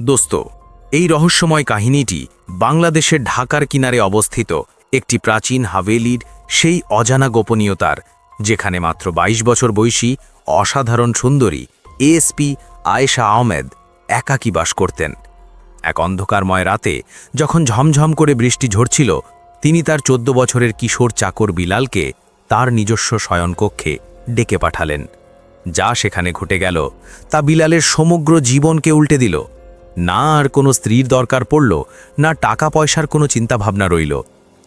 দোস্ত, এই রহস্যময় কাহিনীটি বাংলাদেশের ঢাকার কিনারে অবস্থিত একটি প্রাচীন হাভেলির সেই অজানা গোপনীয়তার, যেখানে মাত্র ২২ বছর বয়সী অসাধারণ সুন্দরী এএসপি আয়েশা আহমেদ একাকী বাস করতেন। এক অন্ধকারময় রাতে যখন ঝমঝম করে বৃষ্টি ঝরছিল, তিনি তার চোদ্দ বছরের কিশোর চাকর বিলালকে তার নিজস্ব শয়নকক্ষে ডেকে পাঠালেন। যা সেখানে ঘটে গেল, তা বিলালের সমগ্র জীবনকে উল্টে দিল। না আর কোনো স্ত্রীর দরকার পড়ল, না টাকা পয়সার কোনো চিন্তাভাবনা রইল।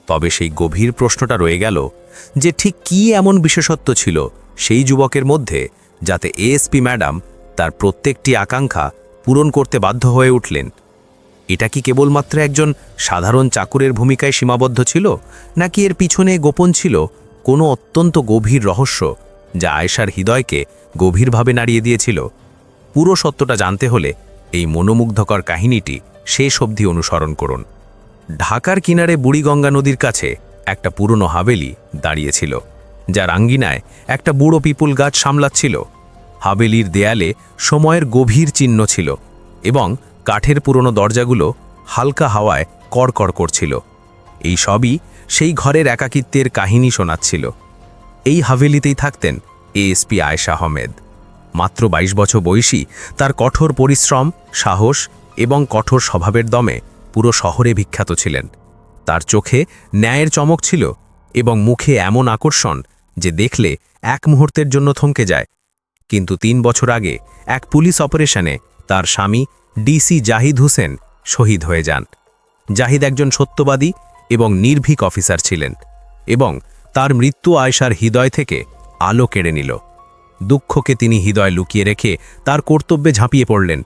তবে সেই গভীর প্রশ্নটা রয়ে গেল যে ঠিক কী এমন বিশেষত্ব ছিল সেই যুবকের মধ্যে যাতে এএসপি ম্যাডাম তার প্রত্যেকটি আকাঙ্ক্ষা পূরণ করতে বাধ্য হয়ে উঠলেন। এটা কি কেবলমাত্র একজন সাধারণ চাকুরের ভূমিকায় সীমাবদ্ধ ছিল, নাকি এর পিছনে গোপন ছিল কোনো অত্যন্ত গভীর রহস্য যা আয়েশার হৃদয়কে গভীরভাবে নাড়িয়ে দিয়েছিল? পুরো সত্যটা জানতে হলে এই মনোমুগ্ধকর কাহিনীটি শেষ অবধি অনুসরণ করুন। ঢাকার কিনারে বুড়িগঙ্গা নদীর কাছে একটা পুরনো হাবেলি দাঁড়িয়েছিল, যার আঙ্গিনায় একটা বুড়ো পিপুল গাছ সামলাচ্ছিল। হাবেলির দেয়ালে সময়ের গভীর চিহ্ন ছিল এবং কাঠের পুরনো দরজাগুলো হালকা হাওয়ায় কড়কড় করছিল। এই সবই সেই ঘরের একাকিত্বের কাহিনী শোনাচ্ছিল। এই হাভেলিতেই থাকতেন এএসপি আয়েশা আহমেদ। মাত্র ২২ বছর বয়সী তার কঠোর পরিশ্রম, সাহস এবং কঠোর স্বভাবের দমে পুরো শহরে বিখ্যাত ছিলেন। তার চোখে ন্যায়ের চমক ছিল এবং মুখে এমন আকর্ষণ যে দেখলে এক মুহূর্তের জন্য থমকে যায়। কিন্তু তিন বছর আগে এক পুলিশ অপারেশনে তার স্বামী ডিসি জাহিদ হোসেন শহীদ হয়ে যান। জাহিদ একজন সত্যবাদী এবং নির্ভীক অফিসার ছিলেন এবং তার মৃত্যু আয়সার হৃদয় থেকে আলো কেড়ে নিল। দুঃখকে তিনি হৃদয় লুকিয়ে রেখে তার কর্তব্যে ঝাঁপিয়ে পড়লেন।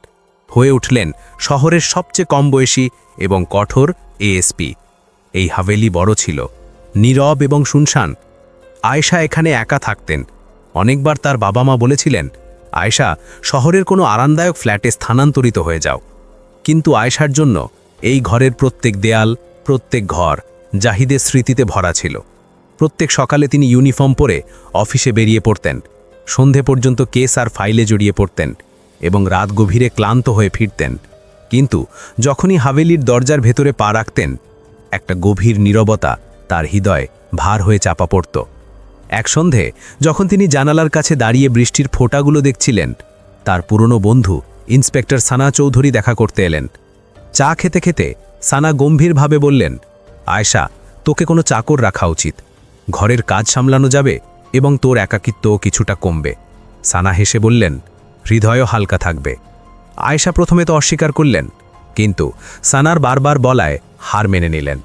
হয়ে উঠলেন শহরের সবচেয়ে কম বয়সী এবং কঠোর এএসপি। এই হাভেলি বড় ছিল, নীরব এবং শুনশান। আয়েশা এখানে একা থাকতেন। অনেকবার তার বাবা মা বলেছিলেন, আয়েশা, শহরের কোনো আরামদায়ক ফ্ল্যাটে স্থানান্তরিত হয়ে যাও। কিন্তু আয়েশার জন্য এই ঘরের প্রত্যেক দেয়াল, প্রত্যেক ঘর জাহিদের স্মৃতিতে ভরা ছিল। প্রত্যেক সকালে তিনি ইউনিফর্ম পরে অফিসে বেরিয়ে পড়তেন। সন্ধে পর্যন্ত কেস আর ফাইলে জড়িয়ে পড়তেন এবং রাত গভীরে ক্লান্ত হয়ে ফিরতেন। কিন্তু যখনই হাভেলির দরজার ভেতরে পা রাখতেন, একটা গভীর নীরবতা তার হৃদয় ভার হয়ে চাপা পড়ত। এক সন্ধে যখন তিনি জানালার কাছে দাঁড়িয়ে বৃষ্টির ফোঁটাগুলো দেখছিলেন, তার পুরনো বন্ধু ইন্সপেক্টর সানা চৌধুরী দেখা করতে এলেন। চা খেতে খেতে সানা গম্ভীরভাবে বললেন, আয়শা, তোকে কোনো চাকর রাখা উচিত। ঘরের কাজ সামলানো যাবে এবং তোর একাকিত্বও কিছুটা কমবে। সানা হেসে বললেন, হৃদয়ও হালকা থাকবে। আয়েশা প্রথমে তো অস্বীকার করলেন, কিন্তু সানার বারবার বলায় হার মেনে নিলেন।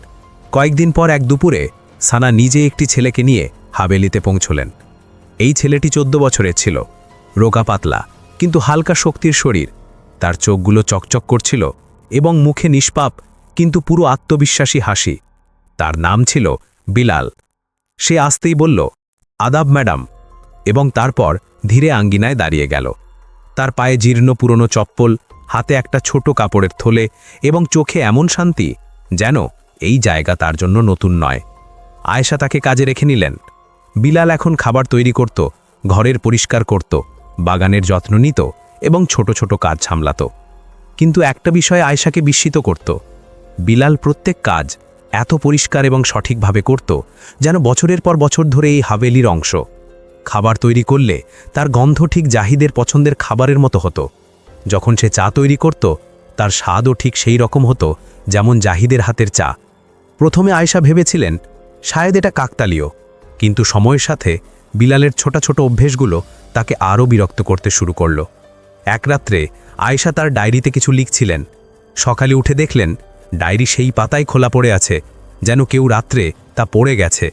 কয়েকদিন পর এক দুপুরে সানা নিজে একটি ছেলেকে নিয়ে হাবেলিতে পৌঁছলেন। এই ছেলেটি চোদ্দ বছরের ছিল, রোগা পাতলা, কিন্তু হালকা শক্তির শরীর। তার চোখগুলো চকচক করছিল এবং মুখে নিষ্পাপ, কিন্তু পুরো আত্মবিশ্বাসী হাসি। তার নাম ছিল বিলাল। সে আসতেই বলল আদাব ম্যাডাম, এবং তারপর ধীরে আঙ্গিনায় দাঁড়িয়ে গেল। তার পায়ে জীর্ণ পুরনো চপ্পল, হাতে একটা ছোট কাপড়ের থলে এবং চোখে এমন শান্তি যেন এই জায়গা তার জন্য নতুন নয়। আয়েশা তাকে কাজে রেখে নিলেন। বিলাল এখন খাবার তৈরি করত, ঘরের পরিষ্কার করত, বাগানের যত্ন নিত এবং ছোট ছোট কাজ সামলাত। কিন্তু একটা বিষয়ে আয়েশাকে বিস্মিত করত। বিলাল প্রত্যেক কাজ এত পরিষ্কার এবং সঠিকভাবে করত যেন বছরের পর বছর ধরে এই হাভেলির অংশ। খাবার তৈরি করলে তার গন্ধ ঠিক জাহিদের পছন্দের খাবারের মতো হতো। যখন সে চা তৈরি করত, তার স্বাদও ঠিক সেই রকম হতো যেমন জাহিদের হাতের চা। প্রথমে আয়েশা ভেবেছিলেন, শায়দ এটা কাকতালীয়। কিন্তু সময়ের সাথে বিলালের ছোট ছোট অভ্যেসগুলো তাকে আরও বিরক্ত করতে শুরু করল। এক রাত্রে আয়েশা তার ডায়েরিতে কিছু লিখছিলেন। সকালে উঠে দেখলেন ডায়েরি সেই পাতায় খোলা পড়ে আছে, যেন কেউ রাত্রে তা পড়ে গেছে।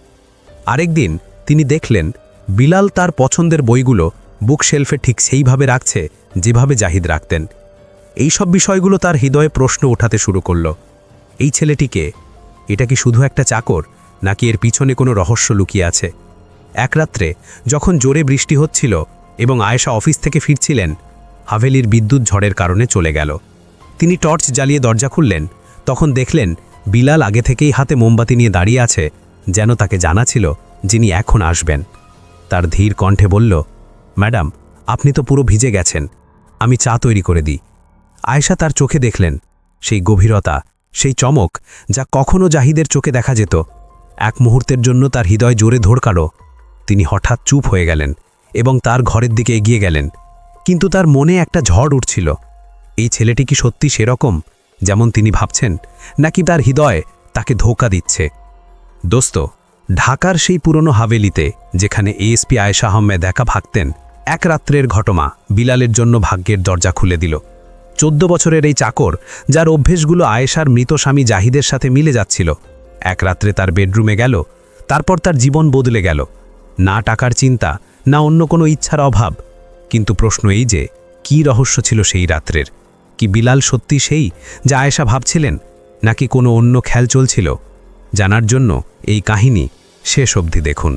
আরেকদিন তিনি দেখলেন, বিলাল তার পছন্দের বইগুলো বুকশেলফে ঠিক সেইভাবে রাখছে যেভাবে জাহিদ রাখতেন। এই সব বিষয়গুলো তার হৃদয়ে প্রশ্ন ওঠাতে শুরু করল, এই ছেলেটিকে, এটা কি শুধু একটা চাকর, নাকি এর পিছনে কোনো রহস্য লুকিয়ে আছে? এক রাত্রে যখন জোরে বৃষ্টি হচ্ছিল এবং আয়েশা অফিস থেকে ফিরছিলেন, হাভেলির বিদ্যুৎ ঝড়ের কারণে চলে গেল। তিনি টর্চ জ্বালিয়ে দরজা খুললেন তখন দেখলেন বিলাল আগে থেকেই হাতে মোমবাতি নিয়ে দাঁড়িয়ে আছে, যেন তাকে জানা ছিল যিনি এখন আসবেন। তার ধীর কণ্ঠে বলল, ম্যাডাম, আপনি তো পুরো ভিজে গেছেন। আমি চা তৈরি করে দিই। আয়েশা তার চোখে দেখলেন, সেই গভীরতা, সেই চমক যা কখনো জাহিদের চোখে দেখা যেত। এক মুহূর্তের জন্য তার হৃদয় জোরে ধড়কালো। তিনি হঠাৎ চুপ হয়ে গেলেন এবং তার ঘরের দিকে এগিয়ে গেলেন। কিন্তু তার মনে একটা ঝড় উঠছিল। এই ছেলেটি কি সত্যি সেরকম? যেমন তিনি ভাবছেন, নাকি তার হৃদয় তাকে ধোকা দিচ্ছে। দোস্ত, ঢাকার সেই পুরনো হাভেলিতে, যেখানে এএসপি আয়েশা আহমেদ একা ভাগতেন, এক রাত্রের ঘটনা বিলালের জন্য ভাগ্যের দরজা খুলে দিল। চোদ্দ বছরের এই চাকর, যার অভ্যেসগুলো আয়েশার মৃত স্বামী জাহিদের সাথে মিলে যাচ্ছিল, এক রাত্রে তার বেডরুমে গেল, তারপর তার জীবন বদলে গেল। না টাকার চিন্তা, না অন্য কোনো ইচ্ছার অভাব। কিন্তু প্রশ্ন এই যে, কি রহস্য ছিল সেই রাত্রের? কি বিলাল সত্যি সেই যা আয়েশা ভাবছিলেন, নাকি কোনো অন্য খেয়াল চলছিল? জানার জন্য এই কাহিনী শেষ অবধি দেখুন।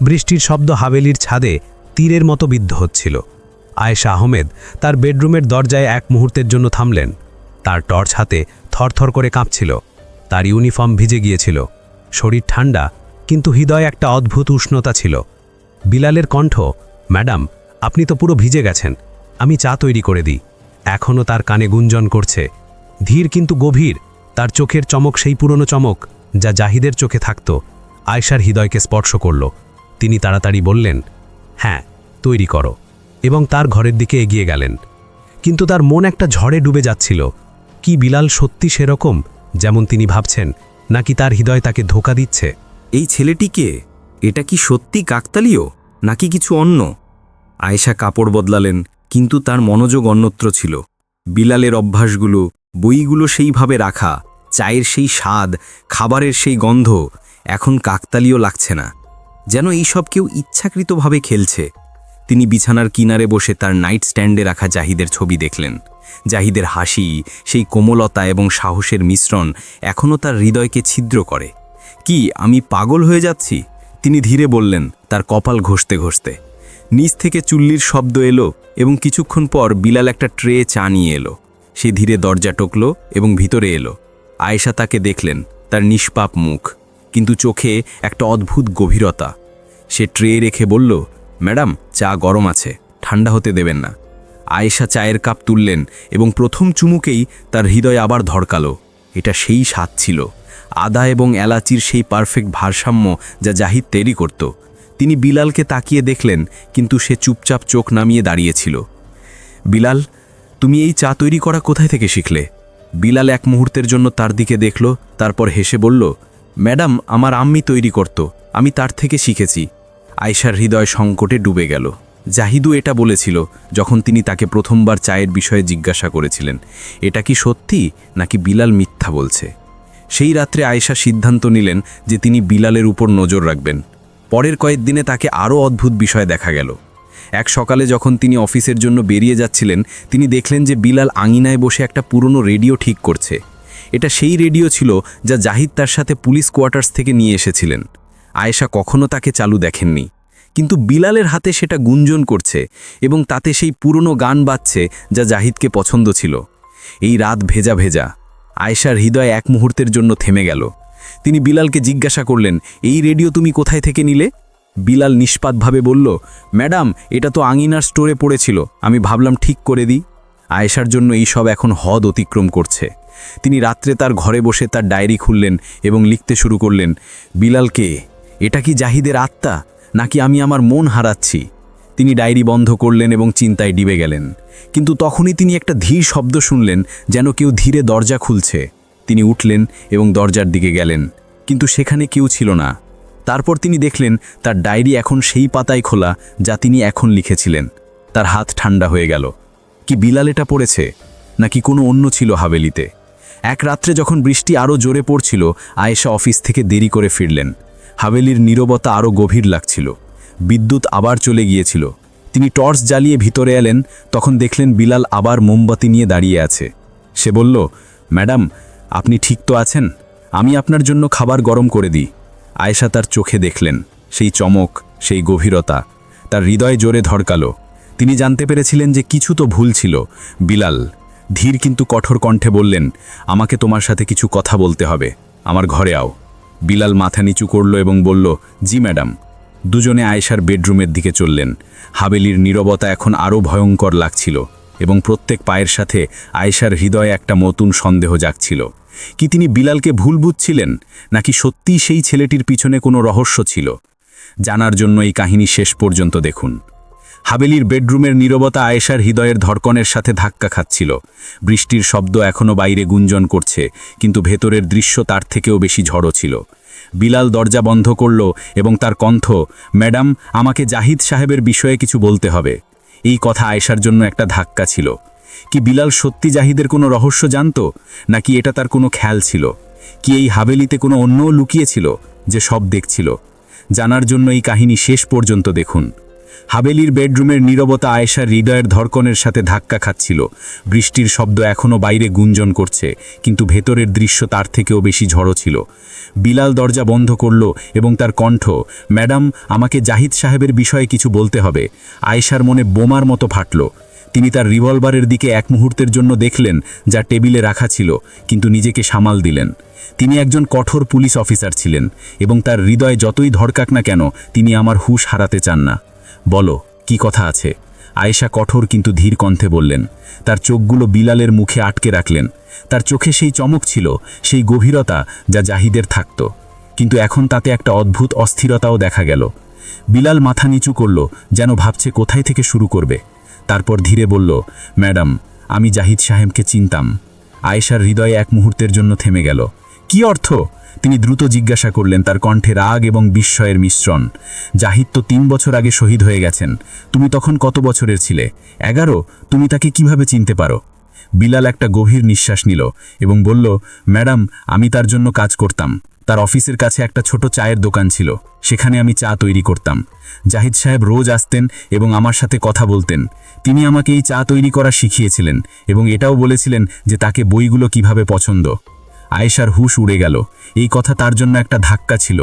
বৃষ্টির শব্দ হাভেলির ছাদে তীরের মতো বিদ্ধ হচ্ছিল। আয়েশা আহমেদ তার বেডরুমের দরজায় এক মুহূর্তের জন্য থামলেন। তার টর্চ হাতে থরথর করে কাঁপছিল। তার ইউনিফর্ম ভিজে গিয়েছিল। শরীর ঠান্ডা, কিন্তু হৃদয়ে একটা অদ্ভুত উষ্ণতা ছিল। বিলালের কণ্ঠ, ম্যাডাম, আপনি তো পুরো ভিজে গেছেন। আমি চা তৈরি করে দিই। এখনও তার কানে গুঞ্জন করছে। ধীর কিন্তু গভীর, তার চোখের চমক সেই পুরনো চমক যা জাহিদের চোখে থাকত। আয়সার হৃদয়কে স্পর্শ করল। তিনি তাড়াতাড়ি বললেন হ্যাঁ তৈরি করো। এবং তার ঘরের দিকে এগিয়ে গেলেন। কিন্তু তার মন একটা ঝড়ে ডুবে যাচ্ছিল। কি বিলাল সত্যি সেরকম যেমন তিনি ভাবছেন, নাকি তার হৃদয় তাকে ধোকা দিচ্ছে? এই ছেলেটিকে এটা কি সত্যি কাকতালীয়, নাকি কিছু অন্য? আয়েশা কাপড় বদলালেন কিন্তু তার মনোযোগ অন্যত্র ছিল। বিলালের অভ্যাসগুলো, বইগুলো সেইভাবে রাখা, চায়ের সেই স্বাদ, খাবারের সেই গন্ধ, এখন কাকতালীয় লাগছে না। যেন এইসব কেউ ইচ্ছাকৃতভাবে খেলছে। তিনি বিছানার কিনারে বসে তার নাইট স্ট্যান্ডে রাখা জাহিদের ছবি দেখলেন। জাহিদের হাসি, সেই কোমলতা এবং সাহসের মিশ্রণ এখনও তার হৃদয়কে ছিদ্র করে। কি, আমি পাগল হয়ে যাচ্ছি? তিনি ধীরে বললেন, তার কপাল ঘষতে ঘষতে। নিচ থেকে চুল্লির শব্দ এলো এবং কিছুক্ষণ পর বিলাল একটা ট্রে চা নিয়ে এলো। সে ধীরে দরজা টকল এবং ভিতরে এলো। আয়েশা তাকে দেখলেন, তার নিষ্পাপ মুখ, কিন্তু চোখে একটা অদ্ভুত গভীরতা। সে ট্রে রেখে বলল, ম্যাডাম, চা গরম আছে, ঠান্ডা হতে দেবেন না। আয়েশা চায়ের কাপ তুললেন এবং প্রথম চুমুকেই তার হৃদয় আবার ধরকালো এটা সেই স্বাদ ছিল। আদা এবং এলাচির সেই পারফেক্ট ভারসাম্য যা জাহিদ তৈরি করত। তিনি বিলালকে তাকিয়ে দেখলেন, কিন্তু সে চুপচাপ চোখ নামিয়ে দাঁড়িয়েছিল। বিলাল, তুমি এই চা তৈরি করা কোথায় থেকে শিখলে? বিলাল এক মুহূর্তের জন্য তার দিকে দেখল, তারপর হেসে বলল, ম্যাডাম, আমার আম্মি তৈরি করত, আমি তার থেকে শিখেছি। আয়সার হৃদয় সংকটে ডুবে গেল। জাহিদু এটা বলেছিল, যখন তিনি তাকে প্রথমবার চায়ের বিষয়ে জিজ্ঞাসা করেছিলেন, এটা কি সত্যি, নাকি বিলাল মিথ্যা বলছে? সেই রাত্রে আয়েশা সিদ্ধান্ত নিলেন যে তিনি বিলালের উপর নজর রাখবেন। পরের কয়েকদিনে তাকে আরও অদ্ভুত বিষয় দেখা গেল। এক সকালে যখন তিনি অফিসের জন্য বেরিয়ে যাচ্ছিলেন, তিনি দেখলেন যে বিলাল আঙিনায় বসে একটা পুরনো রেডিও ঠিক করছে। এটা সেই রেডিও ছিল যা জাহিদ তার সাথে পুলিশ কোয়ার্টার্স থেকে নিয়ে এসেছিলেন। আয়েশা কখনো তাকে চালু দেখেননি। কিন্তু বিলালের হাতে সেটা গুঞ্জন করছে এবং তাতে সেই পুরনো গান বাজছে যা জাহিদকে পছন্দ ছিল। এই রাত ভেজা ভেজা। আয়েশার হৃদয় এক মুহূর্তের জন্য থেমে গেল। তিনি বিলালকে জিজ্ঞাসা করলেন, এই রেডিও তুমি কোথায় থেকে নিলে? বিলাল নিষ্পাতভাবে বলল, ম্যাডাম, এটা তো আঙিনার স্টোরে পড়েছিল, আমি ভাবলাম ঠিক করে দিই। আয়েশার জন্য এই সব এখন হদ অতিক্রম করছে। তিনি রাত্রে তার ঘরে বসে তার ডায়েরি খুললেন এবং লিখতে শুরু করলেন, বিলালকে, এটা কি জাহিদের আত্মা? নাকি আমি আমার মন হারাচ্ছি? তিনি ডায়েরি বন্ধ করলেন এবং চিন্তায় ডিবে গেলেন। কিন্তু তখনই তিনি একটা ধীর শব্দ শুনলেন, যেন কেউ ধীরে দরজা খুলছে। তিনি উঠলেন এবং দরজার দিকে গেলেন, কিন্তু সেখানে কেউ ছিল না। তারপর তিনি দেখলেন, তার ডায়েরি এখন সেই পাতায় খোলা যা তিনি এখন লিখেছিলেন। তার হাত ঠান্ডা হয়ে গেল। কি বিলাল এটা পড়েছে? নাকি কোনো অন্য ছিল হাভেলিতে এক রাত্রে যখন বৃষ্টি আরও জোরে পড়ছিল, আয়েশা অফিস থেকে দেরি করে ফিরলেন। হাভেলির নীরবতা আরও গভীর লাগছিল। বিদ্যুৎ আবার চলে গিয়েছিল। তিনি টর্চ জ্বালিয়ে ভিতরে এলেন, তখন দেখলেন বিলাল আবার মোমবাতি নিয়ে দাঁড়িয়ে আছে। সে বলল, ম্যাডাম আপনি ঠিক তো আছেন? আমি আপনার জন্য খাবার গরম করে দিই। আয়েশা তার চোখে দেখলেন। সেই চমক, সেই গভীরতা, তার হৃদয় জোরে ধড়কালো। তিনি জানতে পেরেছিলেন যে কিছু তো ভুল ছিল। বিলাল, ধীর কিন্তু কঠোর কণ্ঠে বললেন, আমাকে তোমার সাথে কিছু কথা বলতে হবে। আমার ঘরে আও। বিলাল মাথা নিচু করল এবং বলল, জি ম্যাডাম। দুজনে আয়েশার বেডরুমের দিকে চললেন। হাবেলির নীরবতা এখন আরও ভয়ঙ্কর লাগছিল। এবং প্রত্যেক পায়ের সাথে আয়েশার হৃদয়ে একটা নতুন সন্দেহ জাগছিল। কি তিনি বিলালকে ভুল বুঝছিলেন, নাকি সত্যিই সেই ছেলেটির পিছনে কোনো রহস্য ছিল? জানার জন্য এই কাহিনী শেষ পর্যন্ত দেখুন। হাবেলির বেডরুমের নীরবতা আয়েশার হৃদয়ের ধড়কনের সাথে ধাক্কা খাচ্ছিল। বৃষ্টির শব্দ এখনও বাইরে গুঞ্জন করছে, কিন্তু ভেতরের দৃশ্য তার থেকেও বেশি ঝড়ো ছিল। বিলাল দরজা বন্ধ করল এবং তার কণ্ঠ, ম্যাডাম, আমাকে জাহিদ সাহেবের বিষয়ে কিছু বলতে হবে। এই কথা আয়েশার জন্য একটা ধাক্কা ছিল। কি বিলাল সত্যি জাহিদের কোনো রহস্য জানত, নাকি এটা তার কোনো খেয়াল ছিল? কি এই হাবেলিতে কোনো অন্যও লুকিয়েছিল, যে সব দেখছিল? জানার জন্য এই কাহিনী শেষ পর্যন্ত দেখুন। হাবেলির বেডরুমের নীরবতা আয়েশার হৃদয়ের ধর্কনের সাথে ধাক্কা খাচ্ছিল। বৃষ্টির শব্দ এখনও বাইরে গুঞ্জন করছে, কিন্তু ভেতরের দৃশ্য তার থেকেও বেশি ঝড়ো ছিল। বিলাল দরজা বন্ধ করল এবং তার কণ্ঠ, ম্যাডাম, আমাকে জাহিদ সাহেবের বিষয়ে কিছু বলতে হবে। আয়েশার মনে বোমার মতো ফাটল। তিনি তার রিভলভারের দিকে এক মুহূর্তের জন্য দেখলেন যা টেবিলে রাখা ছিল, কিন্তু নিজেকে সামাল দিলেন। তিনি একজন কঠোর পুলিশ অফিসার ছিলেন এবং তার হৃদয় যতই ধরকাক না কেন, তিনি আমার হুশ হারাতে চান না। বলো, কি কথা আছে? আয়েশা কঠোর কিন্তু ধীর কণ্ঠে বললেন, তার চোখগুলো বিলালের মুখে আটকে রাখলেন। তার চোখে সেই চমক ছিল, সেই গভীরতা যা জাহিদের থাকত। কিন্তু এখন তাতে একটা অদ্ভুত অস্থিরতাও দেখা গেল। বিলাল মাথা নিচু করল, যেন ভাবছে কোথায় থেকে শুরু করবে। তারপর ধীরে বলল, ম্যাডাম, আমি জাহিদ সাহেবকে চিনতাম। আয়েশার হৃদয়ে এক মুহূর্তের জন্য থেমে গেল। কি অর্থ? তিনি দ্রুত জিজ্ঞাসা করলেন তার কণ্ঠে রাগ এবং বিস্ময়ের মিশ্রণ। জাহিদ তো তিন বছর আগে শহীদ হয়ে গেছেন। তুমি তখন কত বছরের ছিলে? এগারো? তুমি তাকে কীভাবে চিনতে পারো? বিলাল একটা গভীর নিঃশ্বাস নিল এবং বলল, ম্যাডাম, আমি তার জন্য কাজ করতাম। তার অফিসের কাছে একটা ছোট চায়ের দোকান ছিল। সেখানে আমি চা তৈরি করতাম। জাহিদ সাহেব রোজ আসতেন এবং আমার সাথে কথা বলতেন। তিনি আমাকে এই চা তৈরি করা শিখিয়েছিলেন এবং এটাও বলেছিলেন যে তাকে বইগুলো কীভাবে পছন্দ। আয়েশার হুশ উড়ে গেল। এই কথা তার জন্য একটা ধাক্কা ছিল।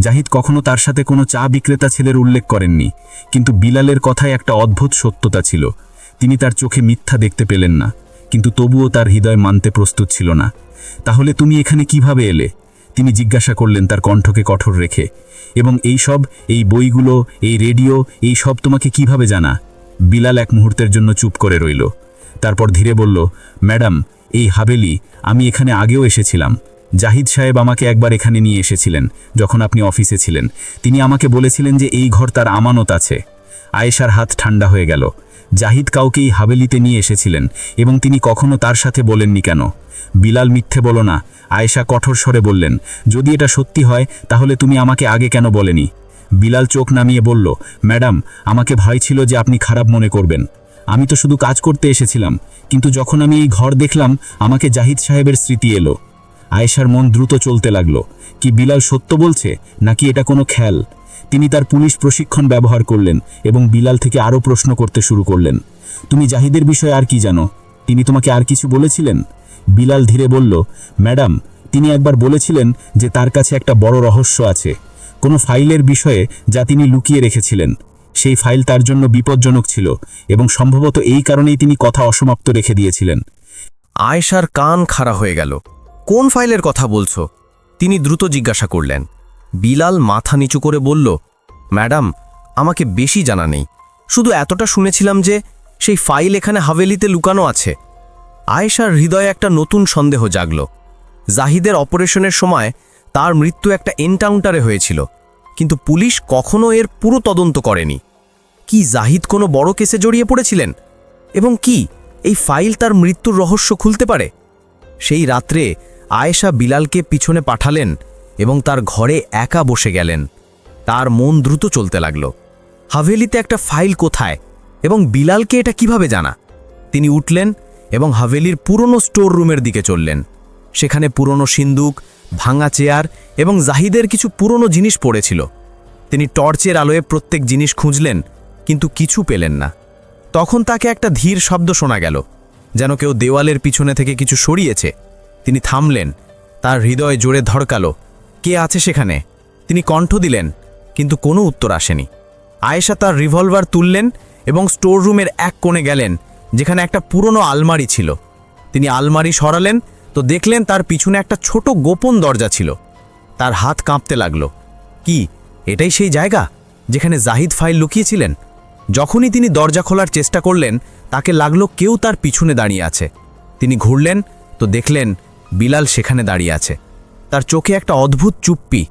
জাহিদ কখনো তার সাথে কোনো চা বিক্রেতা ছেলের উল্লেখ করেননি, কিন্তু বিলালের কথায় একটা অদ্ভুত সত্যতা ছিল। তিনি তার চোখে মিথ্যা দেখতে পেলেন না, কিন্তু তবুও তার হৃদয় মানতে প্রস্তুত ছিল না। তাহলে তুমি এখানে কীভাবে এলে? তিনি জিজ্ঞাসা করলেন তার কণ্ঠকে কঠোর রেখে। এবং এই সব, এই বইগুলো, এই রেডিও, এই সব তোমাকে কীভাবে জানা? বিলাল এক মুহূর্তের জন্য চুপ করে রইল। তারপর ধীরে বলল, ম্যাডাম এই হাবেলি, আমি এখানে আগেও এসেছিলাম। জাহিদ সাহেব আমাকে একবার এখানে নিয়ে এসেছিলেন, যখন আপনি অফিসে ছিলেন। তিনি আমাকে বলেছিলেন যে এই ঘর তার আমানত আছে। আয়েশার হাত ঠান্ডা হয়ে গেল। জাহিদ কাউকে এই হাবেলিতে নিয়ে এসেছিলেন এবং তিনি কখনো তার সাথে বলেননি কেন। বিলাল মিথ্যে বলো না, আয়েশা কঠোর স্বরে বললেন, যদি এটা সত্যি হয়, তাহলে তুমি আমাকে আগে কেন বলেনি? বিলাল চোখ নামিয়ে বলল, ম্যাডাম, আমাকে ভয় ছিল যে আপনি খারাপ মনে করবেন। আমি তো শুধু কাজ করতে এসেছিলাম, কিন্তু যখন আমি এই ঘর দেখলাম, আমাকে জাহিদ সাহেবের স্মৃতি এলো। আয়েশার মন দ্রুত চলতে লাগল। কি বিলাল সত্য বলছে, নাকি এটা কোনো খেয়াল তিনি তার পুলিশ প্রশিক্ষণ ব্যবহার করলেন এবং বিলাল থেকে আরও প্রশ্ন করতে শুরু করলেন। তুমি জাহিদের বিষয়ে আর কি জানো? তিনি তোমাকে আর কিছু বলেছিলেন? বিলাল ধীরে বলল, ম্যাডাম, তিনি একবার বলেছিলেন যে তার কাছে একটা বড় রহস্য আছে। কোনো ফাইলের বিষয়ে যা তিনি লুকিয়ে রেখেছিলেন। সেই ফাইল তার জন্য বিপজ্জনক ছিল এবং সম্ভবত এই কারণেই তিনি কথা অসমাপ্ত রেখে দিয়েছিলেন। আয়েশার কান খাড়া হয়ে গেল। কোন ফাইলের কথা বলছো? তিনি দ্রুত জিজ্ঞাসা করলেন। বিলাল মাথা নিচু করে বলল, ম্যাডাম, আমাকে বেশি জানা নেই। শুধু এতটা শুনেছিলাম যে সেই ফাইল এখানে হাভেলিতে লুকানো আছে। আয়েশার হৃদয়ে একটা নতুন সন্দেহ জাগল। জাহিদের অপারেশনের সময় তার মৃত্যু একটা এনকাউন্টারে হয়েছিল। কিন্তু পুলিশ কখনো এর পুরো তদন্ত করেনি। কি জাহিদ কোনো বড় কেসে জড়িয়ে পড়েছিলেন? এবং কি এই ফাইল তার মৃত্যুর রহস্য খুলতে পারে? সেই রাত্রে আয়েশা বিলালকে পিছনে পাঠালেন এবং তার ঘরে একা বসে গেলেন। তার মন দ্রুত চলতে লাগল। হাভেলিতে একটা ফাইল কোথায় এবং বিলালকে এটা কীভাবে জানা? তিনি উঠলেন এবং হাভেলির পুরনো স্টোর রুমের দিকে চললেন। সেখানে পুরনো সিন্দুক ভাঙা চেয়ার এবং জাহিদের কিছু পুরনো জিনিস পড়েছিল। তিনি টর্চের আলোয় প্রত্যেক জিনিস খুঁজলেন, কিন্তু কিছু পেলেন না। তখন তাকে একটা ধীর শব্দ শোনা গেল, যেন কেউ দেওয়ালের পিছনে থেকে কিছু সরিয়েছে। তিনি থামলেন, তার হৃদয় জোরে ধড়কালো, কে আছে সেখানে? তিনি কণ্ঠ দিলেন, কিন্তু কোনো উত্তর আসেনি। আয়েশা তার রিভলভার তুললেন এবং স্টোর রুমের এক কোণে গেলেন, যেখানে একটা পুরনো আলমারি ছিল। তিনি আলমারি সরালেন তো দেখলেন তার পিছনে একটা ছোট গোপন দরজা ছিল। তার হাত কাঁপতে লাগল। কি, এটাই সেই জায়গা যেখানে জাহিদ ফাইল লুকিয়েছিলেন? যখনই তিনি দরজা খোলার চেষ্টা করলেন, তাকে লাগল কেউ তার পিছনে দাঁড়িয়ে আছে। তিনি ঘুরলেন, তো দেখলেন বিলাল সেখানে দাঁড়িয়ে আছে। তার চোখে একটা অদ্ভুত চুপ্পি।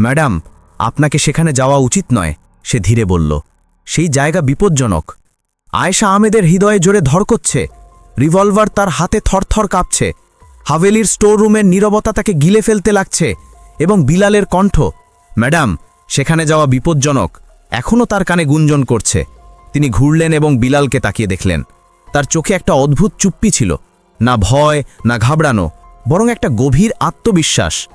ম্যাডাম, আপনাকে সেখানে যাওয়া উচিত নয়, সে ধীরে বলল। সেই জায়গা বিপজ্জনক। আয়েশা আহমেদের হৃদয়ে জোরে ধরকচ্ছে রিভলভার তার হাতে থরথর কাঁপছে। হাভেলির স্টোর রুমের নীরবতা তাকে গিলে ফেলতে লাগছে এবং বিলালের কণ্ঠ, ম্যাডাম, সেখানে যাওয়া বিপজ্জনক। এখনও তার কানে গুঞ্জন করছে। তিনি ঘুরলেন এবং বিলালকে তাকিয়ে দেখলেন। তার চোখে একটা অদ্ভুত চুপ্পি ছিল। না ভয়, না ঘাবড়ানো, বরং একটা গভীর আত্মবিশ্বাস।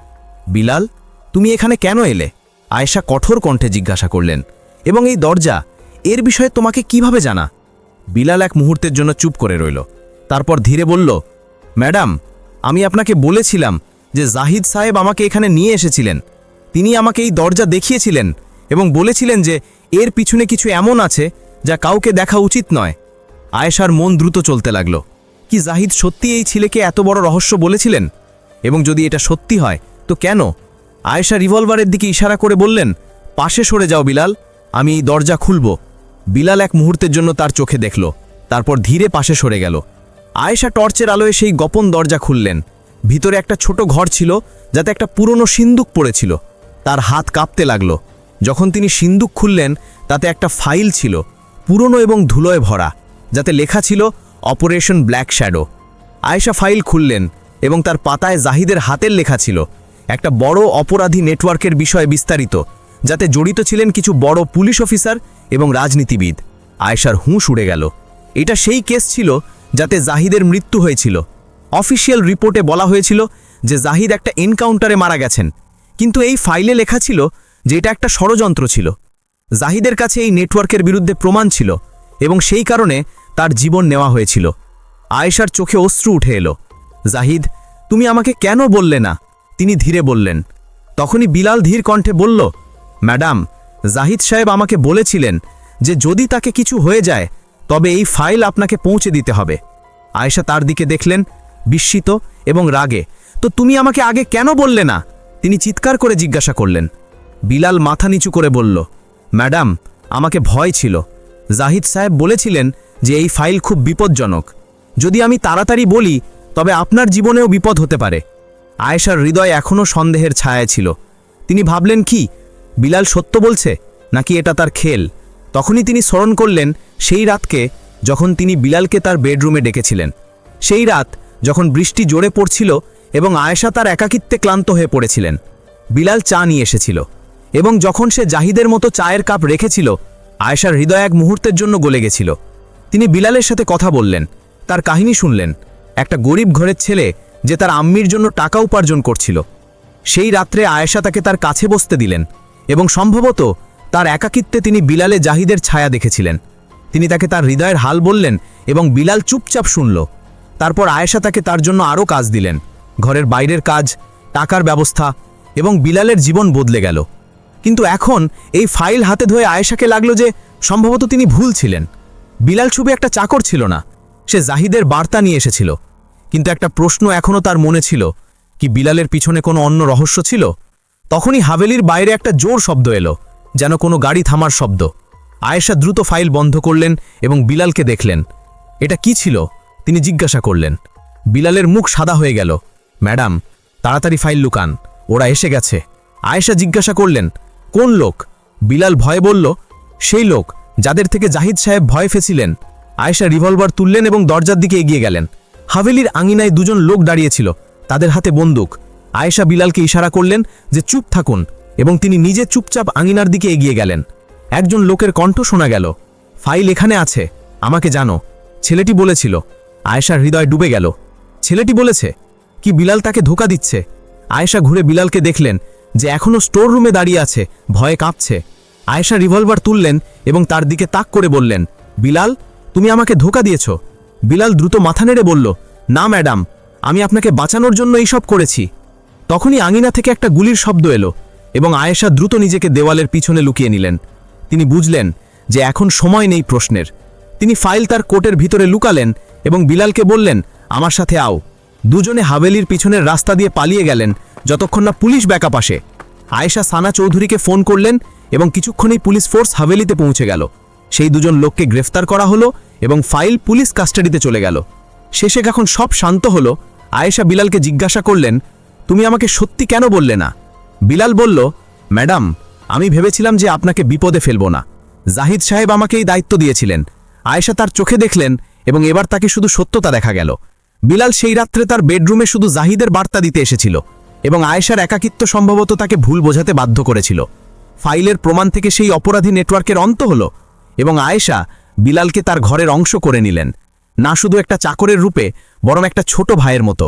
বিলাল, তুমি এখানে কেন এলে? আয়েশা কঠোর কণ্ঠে জিজ্ঞাসা করলেন। এবং এই দরজা, এর বিষয়ে তোমাকে কীভাবে জানা? বিলাল এক মুহূর্তের জন্য চুপ করে রইল। তারপর ধীরে বলল, ম্যাডাম আমি আপনাকে বলেছিলাম যে জাহিদ সাহেব আমাকে এখানে নিয়ে এসেছিলেন। তিনি আমাকে এই দরজা দেখিয়েছিলেন এবং বলেছিলেন যে এর পিছনে কিছু এমন আছে যা কাউকে দেখা উচিত নয়। আয়েশার মন দ্রুত চলতে লাগল। কি জাহিদ সত্যি এই ছেলেকে এত বড় রহস্য বলেছিলেন? এবং যদি এটা সত্যি হয়, তো কেন? আয়েশা রিভলভারের দিকে ইশারা করে বললেন, পাশে সরে যাও বিলাল, আমি এই দরজা খুলব। বিলাল এক মুহূর্তের জন্য তার চোখে দেখল, তারপর ধীরে পাশে সরে গেল। আয়েশা টর্চের আলোয় সেই গোপন দরজা খুললেন। ভিতরে একটা ছোট ঘর ছিল, যাতে একটা পুরনো সিন্দুক পড়েছিল। তার হাত কাঁপতে লাগল। যখন তিনি সিন্দুক খুললেন, তাতে একটা ফাইল ছিল, পুরনো এবং ধুলোয় ভরা, যাতে লেখা ছিল, operation black shadow. Ayesha file খুললেন এবং তার পাতায় জাহিদের হাতের লেখা ছিল। একটা বড় অপরাধী নেটওয়ার্কের বিষয়ে বিস্তারিত, যাতে জড়িত ছিলেন কিছু বড় পুলিশ অফিসার এবং রাজনীতিবিদ। আয়েশার হুঁশ উড়ে গেল। এটা সেই কেস ছিল যাতে জাহিদের মৃত্যু হয়েছিল। অফিসিয়াল রিপোর্টে বলা হয়েছিল যে জাহিদ একটা এনকাউন্টারে মারা গেছেন। কিন্তু এই ফাইলে লেখা ছিল যে এটা একটা ষড়যন্ত্র ছিল। জাহিদের কাছে এই নেটওয়ার্কের বিরুদ্ধে প্রমাণ ছিল এবং সেই কারণে তার জীবন নেওয়া হয়েছিল। আয়েশার চোখে অশ্রু উঠে এলো। জাহিদ, তুমি আমাকে কেন বললে না? তিনি ধীরে বললেন। তখনই বিলাল ধীর কণ্ঠে বলল, ম্যাডাম, জাহিদ সাহেব আমাকে বলেছিলেন যে যদি তাকে কিছু হয়ে যায় তবে এই ফাইল আপনাকে পৌঁছে দিতে হবে। আয়েশা তার দিকে দেখলেন, বিস্মিত এবং রাগে। তো তুমি আমাকে আগে কেন বললে না? তিনি চিৎকার করে জিজ্ঞাসা করলেন। বিলাল মাথা নিচু করে বলল, ম্যাডাম, আমাকে ভয় ছিল। জাহিদ সাহেব বলেছিলেন যে এই ফাইল খুব বিপজ্জনক। যদি আমি তাড়াতাড়ি বলি, তবে আপনার জীবনেও বিপদ হতে পারে। আয়েশার হৃদয় এখনও সন্দেহের ছায়ায় ছিল। তিনি ভাবলেন, কি, বিলাল সত্য বলছে? নাকি এটা তার খেল? তখনই তিনি স্মরণ করলেন সেই রাতকে যখন তিনি বিলালকে তার বেডরুমে ডেকেছিলেন। সেই রাত যখন বৃষ্টি জোরে পড়ছিল এবং আয়েশা তার একাকিত্বে ক্লান্ত হয়ে পড়েছিলেন। বিলাল চা নিয়ে এসেছিল এবং যখন সে জাহিদের মতো চায়ের কাপ রেখেছিল, আয়েশার হৃদয় এক মুহূর্তের জন্য গলে গেছিল। তিনি বিলালের সাথে কথা বললেন, তার কাহিনী শুনলেন, একটা গরিব ঘরের ছেলে যে তার আম্মির জন্য টাকা উপার্জন করছিল। সেই রাত্রে আয়েশা তাকে তার কাছে বসতে দিলেন এবং সম্ভবত তার একাকিত্বে তিনি বিলালে জাহিদের ছায়া দেখেছিলেন। তিনি তাকে তার হৃদয়ের হাল বললেন এবং বিলাল চুপচাপ শুনল। তারপর আয়েশা তাকে তার জন্য আরও কাজ দিলেন। ঘরের বাইরের কাজ, টাকার ব্যবস্থা এবং বিলালের জীবন বদলে গেল। কিন্তু এখন এই ফাইল হাতে ধরে আয়েশাকে লাগল যে সম্ভবত তিনি ভুল ছিলেন। বিলাল ছবি একটা চাকর ছিল না, সে জাহিদের বার্তা নিয়ে এসেছিল। কিন্তু একটা প্রশ্ন এখনও তার মনে ছিল, কি বিলালের পিছনে কোনো অন্য রহস্য ছিল? তখনই হাভেলির বাইরে একটা জোর শব্দ এলো। যেন কোনো গাড়ি থামার শব্দ। আয়েশা দ্রুত ফাইল বন্ধ করলেন এবং বিলালকে দেখলেন। এটা কি ছিল? তিনি জিজ্ঞাসা করলেন। বিলালের মুখ সাদা হয়ে গেল। ম্যাডাম, তাড়াতাড়ি ফাইল লুকান, ওরা এসে গেছে। আয়েশা জিজ্ঞাসা করলেন, কোন লোক? বিলাল ভয়ে বলল, সেই লোক যাদের থেকে জাহিদ সাহেব ভয় ফেছিলেন। আয়েশা রিভলভার তুললেন এবং দরজার দিকে এগিয়ে গেলেন। হাভেলির আঙিনায় দুজন লোক দাঁড়িয়েছিল তাদের হাতে বন্দুক। আয়েশা বিলালকে ইশারা করলেন যে চুপ থাকুন। এবং তিনি নিজে চুপচাপ আঙিনার দিকে এগিয়ে গেলেন। একজন লোকের কণ্ঠ শোনা গেল। ফাইল এখানে আছে। আমাকে জানো। ছেলেটি বলেছিল। আয়েশার হৃদয় ডুবে গেল। ছেলেটি বলেছে, কি বিলাল তাকে ধোকা দিচ্ছে? আয়েশা ঘুরে বিলালকে দেখলেন যে এখনও স্টোর রুমে দাঁড়িয়ে আছে, ভয়ে কাঁপছে। আয়েশা রিভলভার তুললেন এবং তার দিকে তাক করে বললেন, বিলাল, তুমি আমাকে ধোকা দিয়েছ। বিলাল দ্রুত মাথা নেড়ে বলল, না, ম্যাডাম, আমি আপনাকে বাঁচানোর জন্য এইসব করেছি। তখনই আঙিনা থেকে একটা গুলির শব্দ এলো। এবং আয়েশা দ্রুত নিজেকে দেওয়ালের পিছনে লুকিয়ে নিলেন। তিনি বুঝলেন যে এখন সময় নেই প্রশ্নের। তিনি ফাইল তার কোটের ভিতরে লুকালেন এবং বিলালকে বললেন, আমার সাথে আও। দুজনে হাভেলির পিছনের রাস্তা দিয়ে পালিয়ে গেলেন, যতক্ষণ না পুলিশ ব্যাকআপ আসে। আয়েশা সানা চৌধুরীকে ফোন করলেন এবং কিছুক্ষণেই পুলিশ ফোর্স হাভেলিতে পৌঁছে গেল। সেই দুজন লোককে গ্রেফতার করা হলো এবং ফাইল পুলিশ কাস্টাডিতে চলে গেল। শেষে এখন সব শান্ত হলো, আয়েশা বিলালকে জিজ্ঞাসা করলেন, তুমি আমাকে সত্যি কেন বললে না? বিলাল বলল, ম্যাডাম, আমি ভেবেছিলাম যে আপনাকে বিপদে ফেলব না। জাহিদ সাহেব আমাকে এই দায়িত্ব দিয়েছিলেন। আয়েশা তার চোখে দেখলেন এবং এবার তাকে শুধু সত্যতা দেখা গেল। বিলাল সেই রাত্রে তার বেডরুমে শুধু জাহিদের বার্তা দিতে এসেছিল এবং আয়েশার একাকিত্ব সম্ভবত তাকে ভুল বোঝাতে বাধ্য করেছিল। ফাইলের প্রমাণ থেকে সেই অপরাধী নেটওয়ার্কের অন্ত হল এবং আয়েশা বিলালকে তার ঘরের অংশ করে নিলেন, না শুধু একটা চাকরের রূপে, বরং একটা ছোট ভাইয়ের মতো।